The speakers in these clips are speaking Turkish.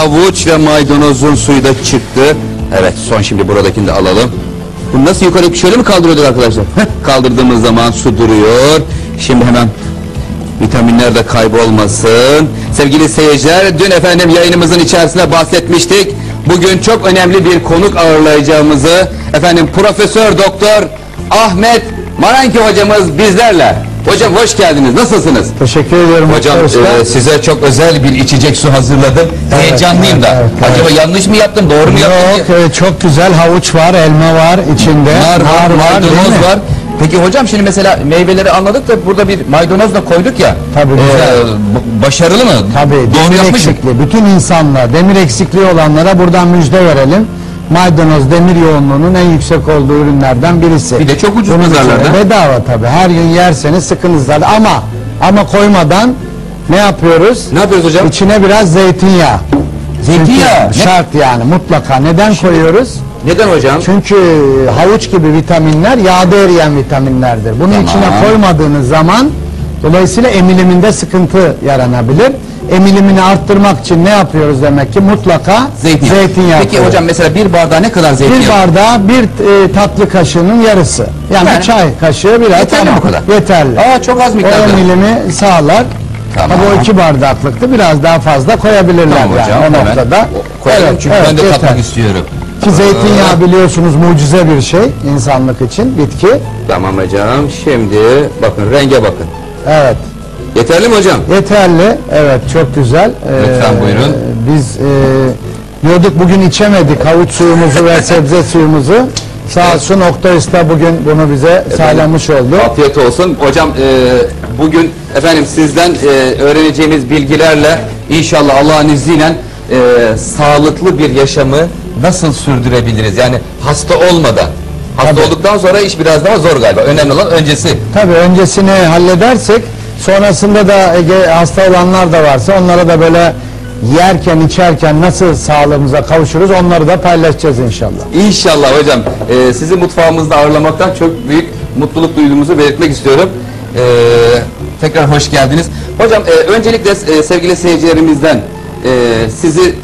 havuç ve maydanozun suyu da çıktı. Evet son şimdi buradakini de alalım. Bu nasıl yukarı şöyle mi kaldırıyorduk arkadaşlar? Heh, Kaldırdığımız zaman su duruyor. Şimdi hemen vitaminler de kaybolmasın. Sevgili seyirciler dün efendim yayınımızın içerisinde bahsetmiştik. Bugün çok önemli bir konuk ağırlayacağımızı efendim Profesör Doktor Ahmet Maranki hocamız bizlerle. Hocam hoş geldiniz. Nasılsınız? Teşekkür ediyorum Hocam e, size çok özel bir içecek su hazırladım. Heyecanlıyım evet, da. evet, evet. Acaba yanlış mı yaptım, doğru mu yaptım? Yok, e, çok güzel havuç var, elma var içinde. Nar var, değil maydanoz var. Peki hocam şimdi mesela meyveleri anladık da burada bir maydanoz da koyduk ya. Tabii, güzel. b- başarılı mı? Tabii, Doğru demir yapmış mı? eksikliği. Bütün insanlar, demir eksikliği olanlara buradan müjde verelim. Maydanoz demir yoğunluğunun en yüksek olduğu ürünlerden birisi. Bir de çok ucuz Bunun pazarlarda. Bedava tabii. Her gün yerseniz sıkınız zaten. Ama ama koymadan ne yapıyoruz? Ne yapıyoruz hocam? İçine biraz zeytinyağı. Zeytinyağı? Çünkü Ne- Şart yani mutlaka. Neden koyuyoruz? Neden hocam? Çünkü havuç gibi vitaminler yağda eriyen vitaminlerdir. Bunun Tamam. içine koymadığınız zaman dolayısıyla emiliminde sıkıntı yaranabilir. Emilimini arttırmak için ne yapıyoruz demek ki? Mutlaka Zeytinyağı. zeytinyağı Peki hocam mesela bir bardağa ne kadar zeytinyağı? bir bardağa bir e, tatlı kaşığının yarısı. Yani Yani- çay kaşığı biraz. Yeterli mi bu kadar? Yeterli. Aa çok az o miktarda. emilimi sağlar. Tamam. Tabii o iki bardaklıktı. Biraz daha fazla koyabilirler Tamam yani hocam o hemen noktada. o- koyalım Evet, çünkü evet, ben de yeter. tatmak istiyorum. Ki zeytinyağı biliyorsunuz mucize bir şey insanlık için bitki. Tamam hocam şimdi bakın renge bakın. Evet. Yeterli mi hocam? Yeterli. Evet çok güzel. Ee, Lütfen buyurun. Biz e, diyorduk bugün içemedik havuç suyumuzu ve sebze suyumuzu. Sağ olsun Oktay Usta bugün bunu bize sağlamış oldu. Afiyet olsun. Hocam e, bugün efendim sizden e, öğreneceğimiz bilgilerle inşallah Allah'ın izniyle e, sağlıklı bir yaşamı nasıl sürdürebiliriz? Yani hasta olmadan. Hasta Tabii. olduktan sonra iş biraz daha zor galiba. Önemli olan öncesi. Tabii öncesini halledersek sonrasında da hasta olanlar da varsa onlara da böyle yerken içerken nasıl sağlığımıza kavuşuruz onları da paylaşacağız inşallah. İnşallah hocam. E, sizi mutfağımızda ağırlamaktan çok büyük mutluluk duyduğumuzu belirtmek istiyorum. E, tekrar hoş geldiniz. Hocam e, öncelikle e, sevgili seyircilerimizden e, sizi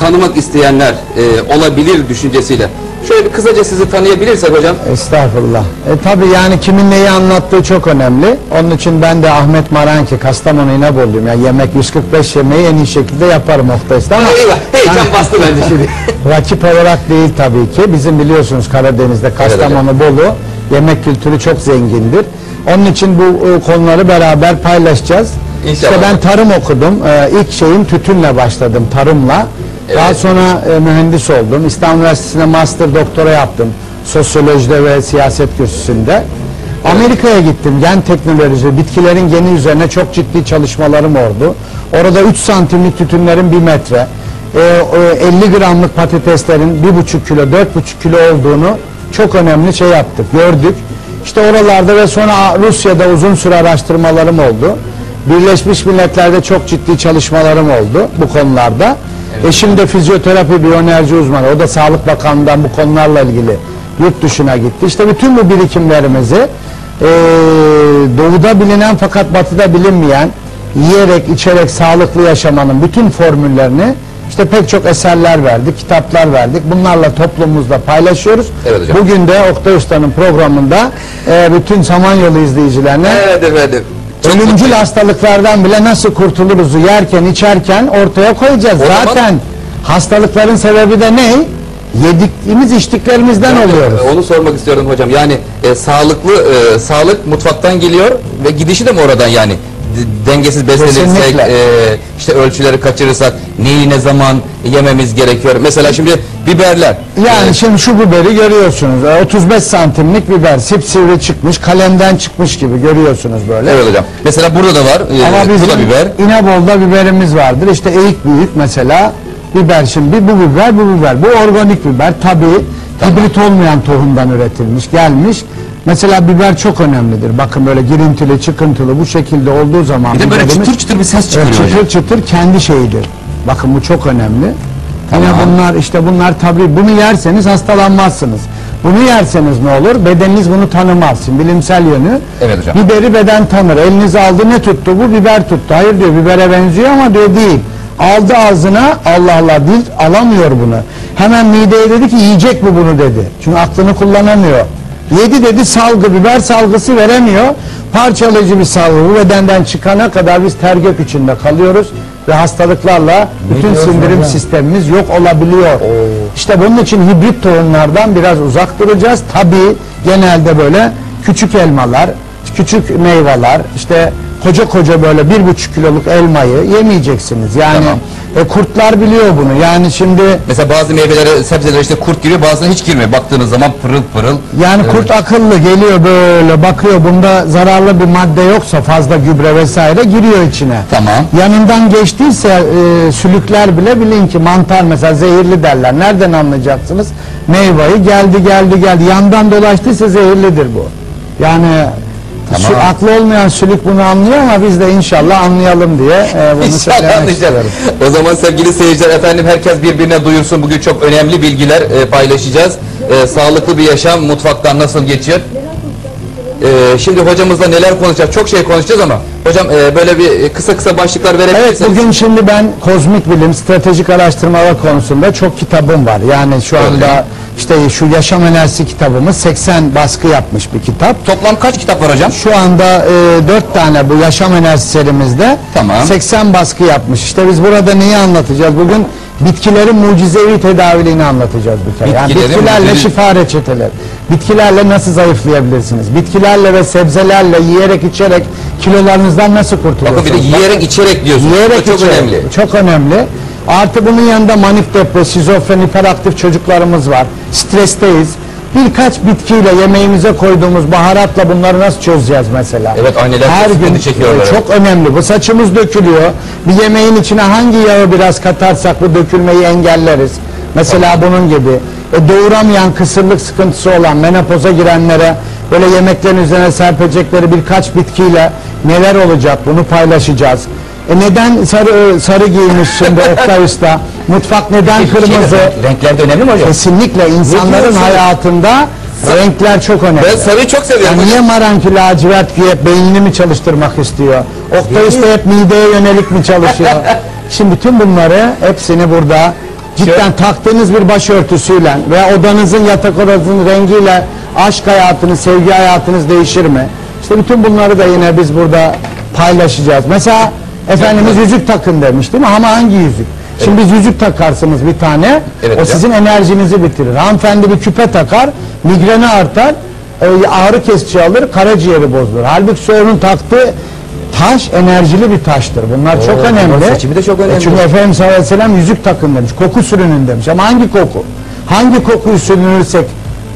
tanımak isteyenler e, olabilir düşüncesiyle. Şöyle bir kısaca sizi tanıyabilirsek hocam. Estağfurullah. E, tabii yani kimin neyi anlattığı çok önemli. Onun için ben de Ahmet Maranki Kastamonu İnebolu'yum. Yani yemek 145 yemeği en iyi şekilde yaparım Oktay'da ama Eyvah, heyecan bastı bence şimdi. rakip olarak değil tabii ki. Bizim biliyorsunuz Karadeniz'de Kastamonu, Bolu yemek kültürü çok zengindir. Onun için bu e, konuları beraber paylaşacağız. İnşallah. İşte ben tarım okudum. E, ilk şeyim tütünle başladım, tarımla. Daha Evet. sonra e, mühendis oldum. İstanbul Üniversitesi'nde master doktora yaptım. Sosyolojide ve siyaset kürsüsünde. Amerika'ya gittim. Gen teknoloji, bitkilerin geni üzerine çok ciddi çalışmalarım oldu. Orada 3 santimlik tütünlerin 1 metre, e, e, 50 gramlık patateslerin 1,5 kilo, 4,5 kilo olduğunu çok önemli şey yaptık, gördük. İşte oralarda ve sonra Rusya'da uzun süre araştırmalarım oldu. Birleşmiş Milletler'de çok ciddi çalışmalarım oldu bu konularda. Eşim de fizyoterapi biyoenerji uzmanı. O da Sağlık Bakanlığı'ndan bu konularla ilgili yurt dışına gitti. İşte bütün bu birikimlerimizi eee, doğuda bilinen fakat batıda bilinmeyen yiyerek içerek sağlıklı yaşamanın bütün formüllerini işte pek çok eserler verdik, kitaplar verdik. Bunlarla toplumumuzla paylaşıyoruz. Evet hocam. Bugün de Oktay Usta'nın programında eee, bütün Samanyolu izleyicilerine Evet efendim. Ölümcül hastalıklardan bile nasıl kurtuluruz yerken içerken ortaya koyacağız. O zaman- Zaten hastalıkların sebebi de ne? Yediklerimiz içtiklerimizden Yani, oluyoruz. Onu sormak istiyorum hocam. Yani e, sağlıklı e, sağlık mutfaktan geliyor ve gidişi de mi oradan yani? Dengesiz beslenirsek, Kesinlikle. e, işte ölçüleri kaçırırsak neyi ne zaman yememiz gerekiyor? Mesela şimdi biberler. Yani E, şimdi şu biberi görüyorsunuz. E, 35 santimlik biber sipsivri çıkmış, kalemden çıkmış gibi görüyorsunuz böyle. evet hocam. Mesela burada da var. E, Ama bu bizim da biber. İnebolu'da biberimiz vardır. İşte eğik büyük mesela biber şimdi bu biber bu biber. Bu organik biber tabii hibrit olmayan tohumdan üretilmiş gelmiş. Mesela biber çok önemlidir. Bakın böyle girintili çıkıntılı bu şekilde olduğu zaman Bir de böyle çıtır çıtır bir ses çıkıyor hocam. çıtır çıtır kendi şeyidir. Bakın bu çok önemli. Yine Tamam. bunlar işte bunlar tabii bunu yerseniz hastalanmazsınız. Bunu yerseniz ne olur? Bedeniniz bunu tanımaz. Şimdi bilimsel yönü. Evet hocam. Biberi beden tanır. Elinize aldı ne tuttu? Bu biber tuttu. Hayır diyor bibere benziyor ama diyor değil. Aldı ağzına Allah Allah dil alamıyor bunu. Hemen mideye dedi ki yiyecek mi bunu dedi. Çünkü aklını kullanamıyor. Yedi dedi salgı biber salgısı veremiyor. Parçalayıcı bir salgı bu bedenden çıkana kadar biz tergök içinde kalıyoruz ve hastalıklarla bütün diyorsun sindirim hocam? sistemimiz yok olabiliyor. İşte bunun için hibrit tohumlardan biraz uzak duracağız. Tabii genelde böyle küçük elmalar, küçük meyveler, işte koca koca böyle bir buçuk kiloluk elmayı yemeyeceksiniz. Yani Tamam. E, kurtlar biliyor bunu. Yani şimdi Mesela bazı meyvelere, sebzelere işte kurt giriyor, bazılarına hiç girmiyor. Baktığınız zaman pırıl pırıl. yani kurt akıllı geliyor böyle bakıyor bunda zararlı bir madde yoksa fazla gübre vesaire giriyor içine. Tamam. Yanından geçtiyse e, sülükler bile bilin ki mantar mesela zehirli derler. Nereden anlayacaksınız? Meyveyi geldi geldi geldi. Yandan dolaştıysa zehirlidir bu. Yani Tamam. şu aklı olmayan sülük bunu anlıyor ama biz de inşallah anlayalım diye e, bunu İnşallah söylemek istiyorum. O zaman sevgili seyirciler efendim herkes birbirine duyursun. Bugün çok önemli bilgiler e, paylaşacağız. E, sağlıklı bir yaşam mutfaktan nasıl geçiyor? E, şimdi hocamızla neler konuşacağız? Çok şey konuşacağız ama hocam e, böyle bir e, kısa kısa başlıklar Evet verebilirsiniz. bugün şimdi ben kozmik bilim, stratejik araştırmalar konusunda çok kitabım var. Yani şu anda Öyle. İşte şu yaşam enerjisi kitabımız 80 baskı yapmış bir kitap. Toplam kaç kitap var hocam? Şu anda e, 4 tane bu yaşam enerjisi serimizde Tamam. 80 baskı yapmış. İşte biz burada neyi anlatacağız? Bugün bitkilerin mucizevi tedaviliğini anlatacağız bir kere. Yani Bitkilerin bitkilerle mucizevi- şifa reçeteleri. Bitkilerle nasıl zayıflayabilirsiniz? Bitkilerle ve sebzelerle yiyerek içerek kilolarınızdan nasıl kurtulursunuz? Bakın bir de yiyerek içerek diyorsunuz. Yiyerek çok içerek. önemli. Çok önemli. Artı bunun yanında manip depre, şizofren, hiperaktif çocuklarımız var. Stresteyiz. Birkaç bitkiyle yemeğimize koyduğumuz baharatla bunları nasıl çözeceğiz mesela? Evet, anneler Her gün çekiyorlar. çok önemli. Bu saçımız dökülüyor. Bir yemeğin içine hangi yağı biraz katarsak bu dökülmeyi engelleriz. Mesela bunun gibi. E, doğuramayan kısırlık sıkıntısı olan menopoza girenlere böyle yemeklerin üzerine serpecekleri birkaç bitkiyle neler olacak bunu paylaşacağız. E neden sarı sarı giymiş şimdi Oktay Usta? Mutfak neden kırmızı? Renkler de önemli mi hocam? Kesinlikle insanların diyorsun? hayatında renkler çok önemli. Ben sarıyı çok seviyorum. Ya hocam. niye Maranki lacivert giye beynini mi çalıştırmak istiyor? Oktay Usta hep mideye yönelik mi çalışıyor? Şimdi bütün bunları hepsini burada cidden taktığınız bir başörtüsüyle veya odanızın yatak odanızın rengiyle aşk hayatınız, sevgi hayatınız değişir mi? İşte bütün bunları da yine biz burada paylaşacağız. Mesela Efendimiz yüzük takın demiş değil mi? Ama hangi yüzük? Şimdi biz yüzük takarsınız bir tane. Evet o hocam. sizin enerjinizi bitirir. Hanımefendi bir küpe takar, migreni artar, e, ağrı kesici alır, karaciğeri bozulur. Halbuki onun taktığı taş enerjili bir taştır. Bunlar çok önemli. seçimi de çok önemli. E çünkü Efendimiz sallallahu aleyhi ve sellem yüzük takın demiş, koku sürünün demiş. Ama hangi koku? Hangi kokuyu sürünürsek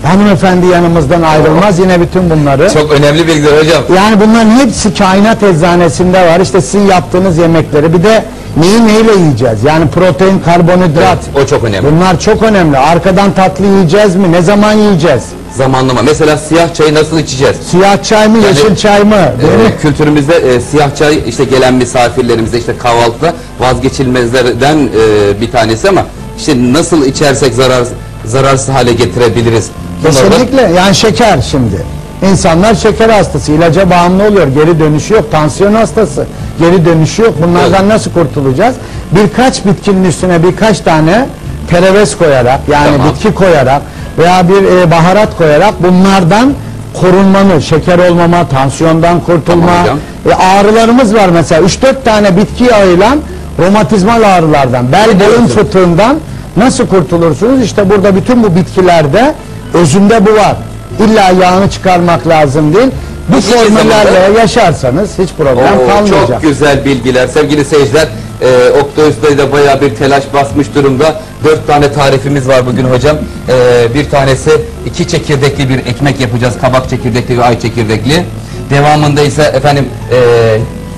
hanımefendi yanımızdan ayrılmaz. Yine bütün bunları. Çok önemli bilgiler hocam. Yani bunların hepsi kainat eczanesinde var. İşte sizin yaptığınız yemekleri. Bir de neyi neyle yiyeceğiz? Yani protein, karbonhidrat. Evet, o çok önemli. Bunlar çok önemli. Arkadan tatlı yiyeceğiz mi? Ne zaman yiyeceğiz? Zamanlama. Mesela siyah çayı nasıl içeceğiz? Siyah çay mı, yeşil çay mı? Değil mi? Ee, kültürümüzde e, siyah çay işte gelen misafirlerimize işte kahvaltıda vazgeçilmezlerden e, bir tanesi ama işte nasıl içersek zarar zararsız hale getirebiliriz. Kesinlikle. Yani şeker şimdi. İnsanlar şeker hastası, ilaca bağımlı oluyor. Geri dönüşü yok. Tansiyon hastası. Geri dönüşü yok. Bunlardan nasıl kurtulacağız? Birkaç bitkinin üstüne birkaç tane tereves koyarak yani Tamam. bitki koyarak veya bir e, baharat koyarak bunlardan korunmanı, şeker olmama, tansiyondan kurtulma. Tamam. E, ağrılarımız var mesela 3-4 tane bitki yağıyla romatizmal ağrılardan, bel boyun fıtığından nasıl kurtulursunuz? İşte burada bütün bu bitkilerde özünde bu var. İlla yağını çıkarmak lazım değil. Bu Peki, formüllerle zamanda- yaşarsanız hiç problem Oo, kalmayacak. çok güzel bilgiler. Sevgili seyirciler, e, Oktay Usta'yı da bayağı bir telaş basmış durumda. Dört tane tarifimiz var bugün hocam. E, bir tanesi iki çekirdekli bir ekmek yapacağız. Kabak çekirdekli ve ay çekirdekli. Devamında ise efendim e,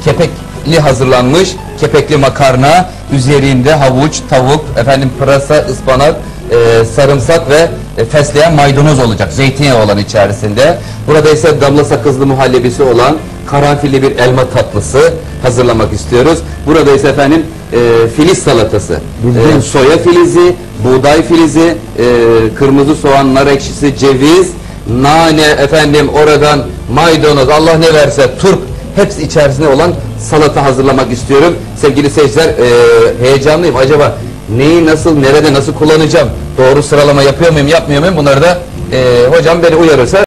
kepekli hazırlanmış kepekli makarna. Üzerinde havuç, tavuk, efendim pırasa, ıspanak, e, sarımsak ve e, fesleğen maydanoz olacak. Zeytinyağı olan içerisinde. Burada ise damla sakızlı muhallebisi olan karanfilli bir elma tatlısı hazırlamak istiyoruz. Burada ise efendim e, filiz salatası. E, soya filizi, buğday filizi, e, kırmızı soğan, nar ekşisi, ceviz, nane efendim oradan maydanoz Allah ne verse turp hepsi içerisinde olan salata hazırlamak istiyorum. Sevgili seyirciler e, heyecanlıyım. Acaba neyi nasıl, nerede nasıl kullanacağım? Doğru sıralama yapıyor muyum, yapmıyor muyum? Bunları da e, hocam beni uyarırsa